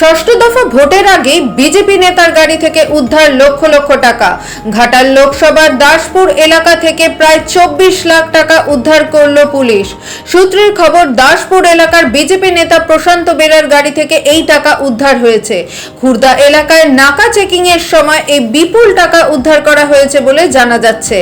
ষষ্ঠ দফা ভোটের আগে বিজেপি নেতার গাড়ি থেকে উদ্ধার লক্ষ লক্ষ টাকা। ঘাটাল লোকসভার দাসপুর এলাকা থেকে প্রায় চব্বিশ লাখ টাকা উদ্ধার করল পুলিশ। সূত্রের খবর, দাসপুর এলাকার বিজেপি নেতা প্রশান্ত বেরার গাড়ি থেকে এই টাকা উদ্ধার হয়েছে। খুর্দা এলাকায় নাকা চেকিং এর সময় এই বিপুল টাকা উদ্ধার করা হয়েছে বলে জানা যাচ্ছে।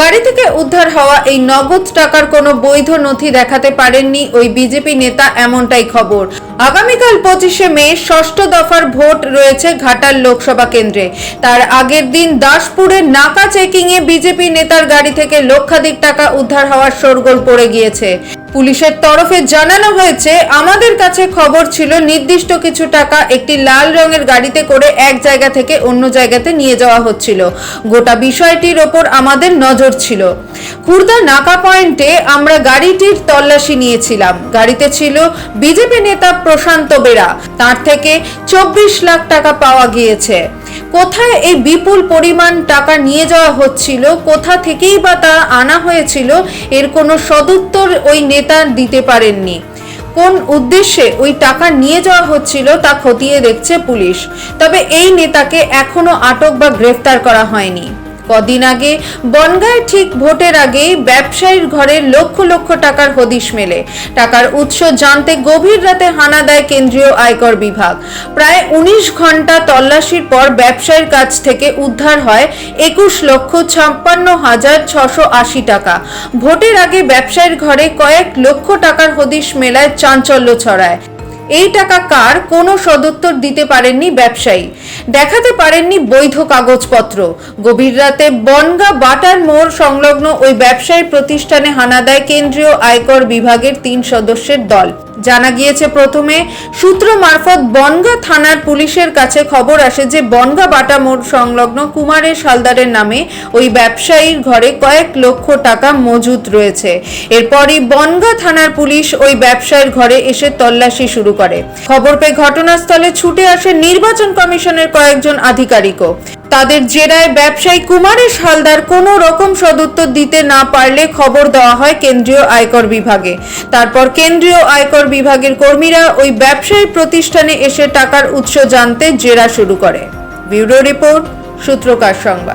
গাড়ি থেকে উদ্ধার হওয়া এই নগদ টাকার কোনো বৈধ নথি দেখাতে পারেননি ওই বিজেপি নেতা, এমনটাই খবর। আগামীকাল পঁচিশে মে ষষ্ঠ দফার ভোট রয়েছে ঘাটাল লোকসভা কেন্দ্রে। তার আগের দিন দাসপুরে নাকা চেকিংয়ে বিজেপি নেতার গাড়ি থেকে লক্ষাধিক টাকা উদ্ধার হওয়ার শোরগোল পড়ে গিয়েছে। পুলিশের তরফে জানানো হয়েছে, আমাদের কাছে খবর ছিল নির্দিষ্ট কিছু টাকা একটি লাল রঙের গাড়িতে করে এক জায়গা থেকে অন্য জায়গাতে নিয়ে যাওয়া হচ্ছিল। গোটা বিষয়টির ওপর আমাদের নজর ছিল। খুর্দা নাকা পয়েন্টে আমরা গাড়িটির তল্লাশি নিয়েছিলাম। গাড়িতে ছিল বিজেপি নেতা প্রশান্ত বেরা। তার থেকে চব্বিশ লাখ টাকা পাওয়া গিয়েছে। কোথায় এই বিপুল পরিমাণ টাকা নিয়ে যাওয়া হচ্ছিল, কোথা থেকেই বা তা আনা হয়েছিল, এর কোনো সদুত্তর ওই নেতা দিতে পারেননি। কোন উদ্দেশ্যে ওই টাকা নিয়ে যাওয়া হচ্ছিল তা খতিয়ে দেখছে পুলিশ। তবে এই নেতাকে এখনও আটক বা গ্রেফতার করা হয়নি। কদিন আগে, বনগায় ঠিক ভোটের আগেই ব্যবসায়ীর ঘরে লক্ষ লক্ষ টাকার হদিশ মেলে। টাকার উৎস জানতে গভীর রাতে হানা দেয় কেন্দ্রীয় আয়কর বিভাগ। প্রায় উনিশ ঘণ্টা তল্লাশির পর ব্যবসায়ীর কাছ থেকে উদ্ধার হয় একুশ লক্ষ ছাপ্পান্ন হাজার ছশো আশি টাকা। ভোটের আগে ব্যবসায়ীর ঘরে কয়েক লক্ষ টাকার হদিশ মেলায় চাঞ্চল্য ছড়ায়। এই টাকা কার কোনো সদুত্তর দিতে পারেননি ব্যবসায়ী। দেখাতে পারেননি বৈধ কাগজপত্র। গভীর রাতে বনগা বাটার মোড় সংলগ্ন ওই ব্যবসায়ী প্রতিষ্ঠানে হানা দেয় কেন্দ্রীয় আয়কর বিভাগের তিন সদস্যের দল। জানা গিয়েছে, প্রথমে সূত্র মারফত বনগা থানার পুলিশের কাছে খবর আসে যে, বনগা বাটা মোড় সংলগ্ন কুমারের সালদারের নামে ওই ব্যবসায়ীর ঘরে কয়েক লক্ষ টাকা মজুত রয়েছে। এরপরই বনগা থানার পুলিশ ওই ব্যবসায়ীর ঘরে এসে তল্লাশি শুরু করে। খবর পেয়ে ঘটনাস্থলে ছুটে আসে নির্বাচন কমিশনের কয়েকজন আধিকারিকও। তাদের জেরায় ব্যবসায়ী কুমারেশ হালদার কোনো রকম সদুত্তর দিতে না পারলে খবর দেওয়া হয় কেন্দ্রীয় আয়কর বিভাগে। তারপর কেন্দ্রীয় আয়কর বিভাগের কর্মীরা ওই ব্যবসায়ী প্রতিষ্ঠানে এসে টাকার উৎস জানতে জেরা শুরু করে। ব্যুরো রিপোর্ট, সূত্রকার সংবাদ।